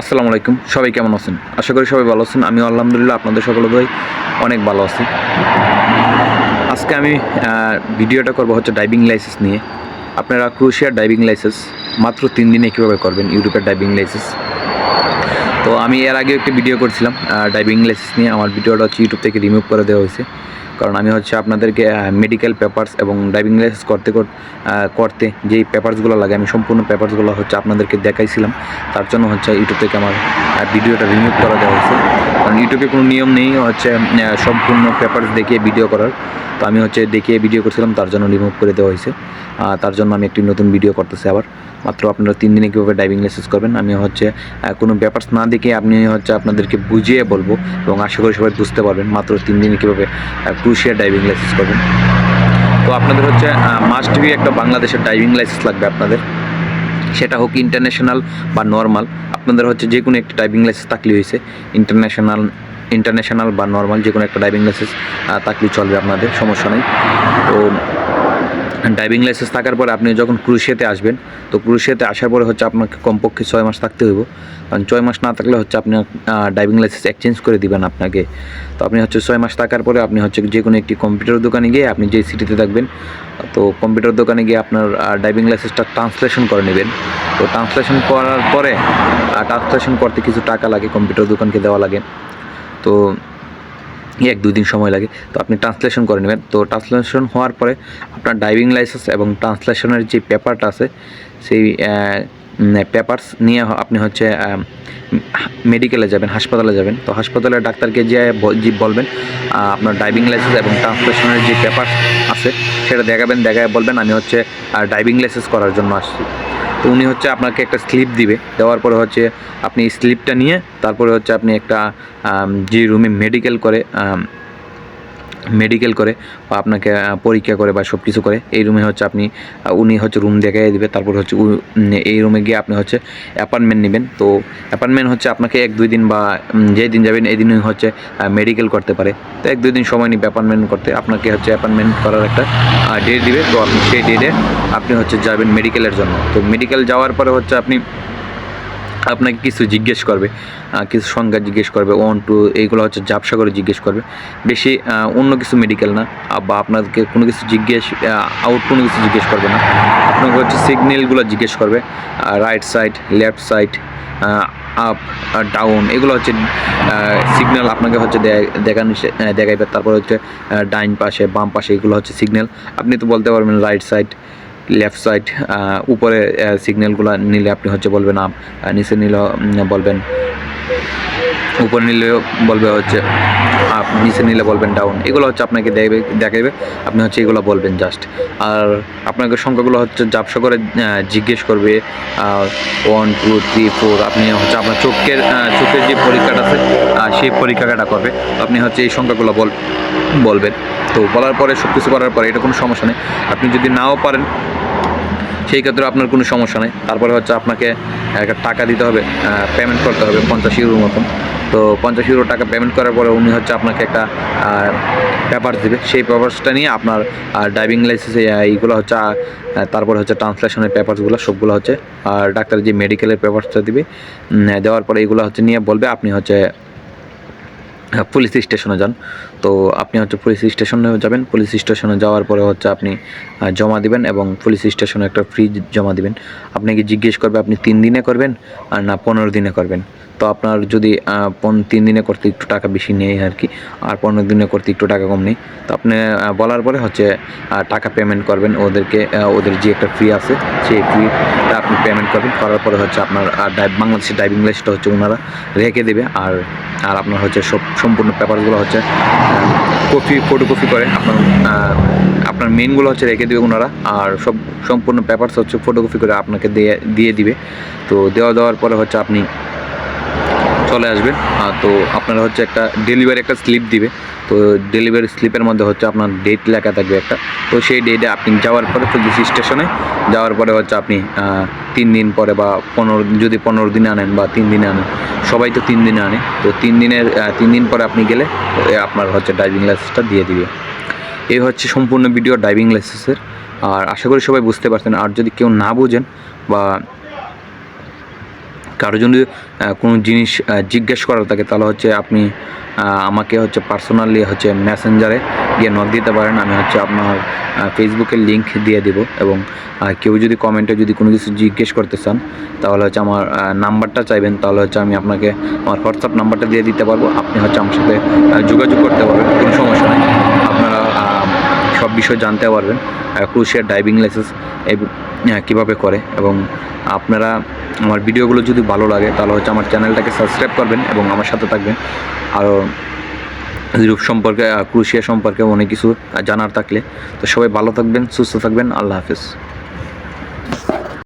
আসসালামু আলাইকুম। সবাই কেমন আছেন? আশা করি সবাই ভালো আছেন। আমি আলহামদুলিল্লাহ আপনাদের সকলে ভাই অনেক ভালো আছি। আজকে আমি ভিডিওটা করব হচ্ছে ড্রাইভিং লাইসেন্স নিয়ে। আপনারা ক্রুশিয়ার ড্রাইভিং লাইসেন্স মাত্র তিন দিনে কীভাবে করবেন? ইউরোপের ড্রাইভিং লাইসেন্স তো আমি এর আগে একটি ভিডিও করছিলাম ড্রাইভিং লাইসেন্স নিয়ে। আমার ভিডিওটা হচ্ছে ইউটিউব থেকে রিমুভ করে দেওয়া হয়েছে। কারণ আমি হচ্ছে আপনাদেরকে মেডিকেল পেপারস এবং ড্রাইভিং লাইসেন্স করতে করতে যেই পেপারসগুলো লাগে, আমি সম্পূর্ণ পেপারসগুলো হচ্ছে আপনাদেরকে দেখাইছিলাম। তার জন্য হচ্ছে ইউটিউব থেকে আমার ভিডিওটা রিমুভ করা দেওয়া হয়েছে। কারণ ইউটিউবে কোনো নিয়ম নেই হচ্ছে সম্পূর্ণ পেপারস দেখিয়ে ভিডিও করার। তো আমি হচ্ছে দেখিয়ে ভিডিও করছিলাম, তার জন্য রিমুভ করে দেওয়া হয়েছে। তার জন্য আমি একটি নতুন ভিডিও করতেছি আবার। মাত্র আপনারা তিন দিনে কীভাবে ড্রাইভিং লাইসেন্স করবেন, আমি হচ্ছে কোনো পেপারস না দেখে আপনি হচ্ছে আপনাদেরকে বুঝিয়ে বলব এবং আশা করি সবাই বুঝতে পারবেন। মাত্র তিন দিনে কীভাবে ক্রুশিয়ার ডাইভিং লাইসেন্স করবেন তো আপনাদের হচ্ছে মাস্ট বি একটা বাংলাদেশের ড্রাইভিং লাইসেন্স লাগবে আপনাদের। সেটা হোক ইন্টারন্যাশনাল বা নর্মাল। আপনাদের হচ্ছে যে কোনো একটা ড্রাইভিং লাইসেন্স থাকলে হয়েছে। ইন্টারন্যাশনাল ইন্টারন্যাশনাল বা নর্মাল যে কোনো একটা ড্রাইভিং লাইসেন্স থাকলে চলবে আপনাদের, সমস্যা নেই। তো ড্রাইভিং লাইসেন্স থাকার পরে আপনি যখন ক্রুশিয়াতে আসবেন, তো ক্রুশিয়াতে আসার পরে হচ্ছে আপনাকে কমপক্ষে ছয় মাস থাকতে হইব। কারণ ছয় মাস না থাকলে হচ্ছে আপনি ড্রাইভিং লাইসেন্স এক্সচেঞ্জ করে দিবেন আপনাকে। তো আপনি হচ্ছে ছয় মাস থাকার পরে আপনি হচ্ছে যে কোনো একটি কম্পিউটার দোকানে গিয়ে আপনি যে সিটিতে থাকবেন, তো কম্পিউটার দোকানে গিয়ে আপনার ড্রাইভিং লাইসেন্সটা ট্রান্সলেশন করে নেবেন। তো ট্রান্সলেশন করার পরে ট্রান্সলেশন করতে কিছু টাকা লাগে কম্পিউটার দোকানকে দেওয়া লাগে। তো এক দুই দিন সময় লাগে। তো আপনি ট্রান্সলেশন করে নেবেন। তো ট্রান্সলেশন হওয়ার পরে আপনার ড্রাইভিং লাইসেন্স এবং ট্রান্সলেশনের যে পেপারটা আছে, সেই পেপারস নিয়ে আপনি হচ্ছে মেডিকেলে যাবেন, হাসপাতালে যাবেন। তো হাসপাতালে ডাক্তারকে যে বলবেন আপনার ড্রাইভিং লাইসেন্স এবং ট্রান্সলেশনের যে পেপার আছে, সেটা দেখাবেন, দেখায় বলবেন, আমি হচ্ছে ড্রাইভিং লাইসেন্স করার জন্য আসছি। তো উনি হচ্ছে আপনাকে একটা স্লিপ দিবে। দেওয়ার পরে হচ্ছে আপনি স্লিপটা নিয়ে, তারপরে হচ্ছে আপনি একটা যে রুমে মেডিকেল করে মেডিকেল করে বা আপনাকে পরীক্ষা করে বা সব কিছু করে এই রুমে হচ্ছে আপনি উনি হচ্ছে রুম দেখাই দিবে তারপর হচ্ছে এই রুমে গিয়ে আপনি হচ্ছে অ্যাপার্টমেন্ট নেবেন। তো অ্যাপার্টমেন্ট হচ্ছে আপনাকে এক দুই দিন বা উম, যেই দিন যাবেন এই দিনই হচ্ছে মেডিকেল করতে পারে। তো এক দুই দিন সময় নিবে অ্যাপার্টমেন্ট করতে। আপনাকে হচ্ছে অ্যাপার্টমেন্ট করার একটা ডেট দিবে। তো আপনি সেই ডেটে আপনি হচ্ছে যাবেন মেডিকেলের জন্য। তো মেডিকেল যাওয়ার পরে হচ্ছে আপনি আপনাকে কিছু জিজ্ঞেস করবে কিছু সংখ্যা জিজ্ঞেস করবে, ওয়ান, টু, এইগুলো হচ্ছে জাবসা করে জিজ্ঞেস করবে। বেশি অন্য কিছু মেডিকেল না বা আপনাকে কোনো কিছু জিজ্ঞেস আউট কোনো কিছু জিজ্ঞেস করবে না। আপনাকে হচ্ছে সিগন্যালগুলো জিজ্ঞেস করবে right side left side up down এগুলো হচ্ছে সিগন্যাল আপনাকে হচ্ছে দেখানো দেখাইবে। তারপর হচ্ছে ডাইন পাশে, বাম পাশে এগুলো হচ্ছে সিগন্যাল আপনি তো বলতে পারবেন রাইট সাইড লেফট সাইড উপরে সিগন্যালগুলো নিলে আপনি হচ্ছে বলবেন আপ নিচে নিলে বলবেন। উপরে নিলেও বলবে হচ্ছে আপ নিচে নিলে বলবেন ডাউন এগুলো হচ্ছে আপনাকে দেখবে দেখাবে আপনি হচ্ছে এগুলো বলবেন জাস্ট আর আপনাকে সংখ্যাগুলো হচ্ছে জাপসা করে জিজ্ঞেস করবে ওয়ান টু থ্রি ফোর আপনি হচ্ছে আপনার চোখের চোখের যে পরীক্ষাটা আছে সেই পরীক্ষাটা করবে। আপনি হচ্ছে এই সংখ্যাগুলো বল, বলবেন। তো বলার পরে সব কিছু করার পরে এটা কোনো সমস্যা নেই। আপনি যদি নাও পারেন সেই ক্ষেত্রে আপনার কোনো সমস্যা নেই। তারপরে হচ্ছে আপনাকে একটা টাকা দিতে হবে পেমেন্ট করতে হবে পঞ্চাশ ইউরোর মতন। তো পঞ্চাশ ইউরো টাকা পেমেন্ট করার পরে উনি হচ্ছে আপনাকে একটা পেপার দেবে। সেই পেপারসটা নিয়ে আপনার ড্রাইভিং লাইসেন্স এইগুলো হচ্ছে তারপরে হচ্ছে ট্রান্সলেশনের পেপারসগুলো সবগুলো হচ্ছে, আর ডাক্তার যে মেডিকেলের পেপারসটা দিবে দেওয়ার পরে এইগুলো হচ্ছে নিয়ে বলবে, আপনি হচ্ছে পুলিশ স্টেশনে যান। তো আপনি হচ্ছে পুলিশ স্টেশনে যাবেন। পুলিশ স্টেশনে যাওয়ার পরে হচ্ছে আপনি জমা দিবেন এবং পুলিশ স্টেশনে একটা ফ্রিজ জমা দিবেন। আপনাকে জিজ্ঞেস করবে আপনি তিন দিনে করবেন আর না পনেরো দিনে করবেন? তো আপনার যদি তিন দিনে করতে একটু টাকা বেশি নেই আর কি, আর পনেরো দিনে করতে একটু টাকা কম নেই তো আপনি বলার পরে হচ্ছে টাকা পেমেন্ট করবেন ওদেরকে ওদের যে একটা ফ্রি আছে, সেই ফ্রিটা আপনি পেমেন্ট করবেন, করার পরে হচ্ছে আপনার বাংলাদেশের ড্রাইভিং লাইসেন্সটা হচ্ছে ওনারা রেখে দেবে, আর আর আপনার হচ্ছে সব সম্পূর্ণ পেপারগুলো হচ্ছে কপি ফটোকপি করে আপনার আপনার মেনগুলো হচ্ছে রেখে দেবে ওনারা, আর সব সম্পূর্ণ পেপারস হচ্ছে ফটোকপি করে আপনাকে দিয়ে দিয়ে দিবে। তো দেওয়া দেওয়ার পরে হচ্ছে আপনি চলে আসবেন তো আপনারা হচ্ছে একটা ডেলিভারি একটা স্লিপ দিবে। তো ডেলিভারি স্লিপের মধ্যে হচ্ছে আপনার ডেট লেখা থাকবে একটা। তো সেই ডেটে আপনি যাওয়ার পরে পুলিশ স্টেশনে যাওয়ার পরে হচ্ছে আপনি তিন দিন পরে বা পনেরো, যদি পনেরো দিনে আনেন বা তিন দিনে আনেন। সবাই তো তিন দিনে আনে। তো তিন দিনের তিন দিন পরে আপনি গেলে আপনার হচ্ছে ড্রাইভিং লাইসেন্সটা দিয়ে দিবে। এই হচ্ছে সম্পূর্ণ ভিডিও ড্রাইভিং লাইসেন্সের আর আশা করি সবাই বুঝতে পারছেন। আর যদি কেউ না বোঝেন বা কারও যদি কোনো জিনিস জিজ্ঞেস করার থাকে, তাহলে হচ্ছে আপনি আমাকে হচ্ছে পার্সোনালি হচ্ছে মেসেঞ্জারে গিয়ে নক দিতে পারেন। আমি হচ্ছে আপনার ফেসবুকের লিঙ্ক দিয়ে দেব এবং কেউ যদি কমেন্টে যদি কোনো কিছু জিজ্ঞেস করতে চান, তাহলে হচ্ছে আমার নাম্বারটা চাইবেন, তাহলে হচ্ছে আমি আপনাকে আমার হোয়াটসঅ্যাপ নাম্বারটা দিয়ে দিতে পারব। আপনি হচ্ছে আমার সাথে যোগাযোগ করতে পারবেন, কোনো সমস্যা নেই। আপনারা সব বিষয় জানতে পারবেন। ক্রুশিয়ার ড্রাইভিং লাইসেন্স কীভাবে করে এবং আপনারা আমার ভিডিওগুলো যদি ভালো লাগে, তাহলে হচ্ছে আমার চ্যানেলটাকে সাবস্ক্রাইব করবেন এবং আমার সাথে থাকবেন। আরও ইউরোপ সম্পর্কে ক্রুশিয়া সম্পর্কে অনেক কিছু জানার থাকলে। তো সবাই ভালো থাকবেন, সুস্থ থাকবেন, আল্লাহ হাফিজ।